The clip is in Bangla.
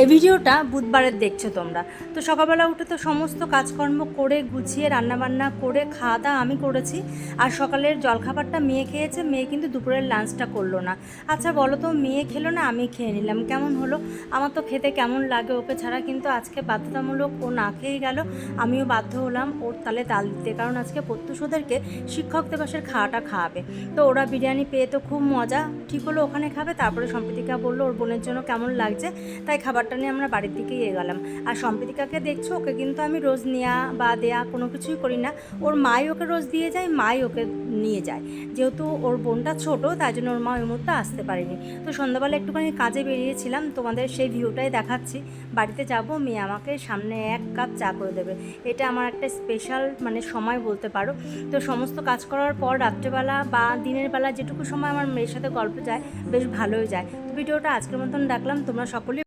এই ভিডিওটা বুধবারের দেখছ তোমরা। তো সকালবেলা উঠে তো সমস্ত কাজকর্ম করে গুছিয়ে রান্নাবান্না করে খাওয়া দাওয়া আমি করেছি। আর সকালের জলখাবারটা মেয়ে খেয়েছে, মেয়ে কিন্তু দুপুরের লাঞ্চটা করল না। আচ্ছা বলো তো, মেয়ে খেলো না আমি খেয়ে নিলাম, কেমন হলো? আমার তো খেতে কেমন লাগে, ওকে ছাড়া কিন্তু আজকে বাধ্যতামূলক ও না খেয়ে গেল। আমিও বাধ্য হলাম ওর তালে তাল দিতে, কারণ আজকে প্রত্যুষদেরকে শিক্ষক দিবসের খাওয়াটা খাওয়াবে। তো ওরা বিরিয়ানি পেয়ে তো খুব মজা, ঠিক হলো, ওখানে খাবে, তারপরে সম্প্রীতিকা বলল, ওর বোনের জন্য কেমন লাগছে? তাই খাবারটা নিয়ে আমরা বাড়ির দিকেই এগোলাম আর সম্প্রীতিকাকে দেখছ? ওকে কিন্তু আমি রোজ নেওয়া বা দেয়া কোনো কিছুই করি না। ওর মাই ওকে রোজ দিয়ে যায়, মাই ওকে নিয়ে যায়। যেহেতু ওর বোনটা ছোট, তাই জন্য ওর মা ওই মুহূর্তে আসতে পারেনি। তো সন্ধ্যাবেলা একটুখানি কাজে বেরিয়েছিলাম, তোমাদের সেই ভিউটাই দেখাচ্ছি। বাড়িতে যাব, মেয়ে আমাকে সামনে এক কাপ চা করে দেবে। এটা আমার একটা স্পেশাল মানে সময় বলতে পারো। তো সমস্ত কাজ করার পর রাত্রেবেলা বা দিনের বেলা যেটুকু সময় আমার মেয়ের সাথে গল্প যায়, বেশ ভালোই যায়। তো ভিডিওটা আজকের মতন ডাকলাম তোমরা সকলে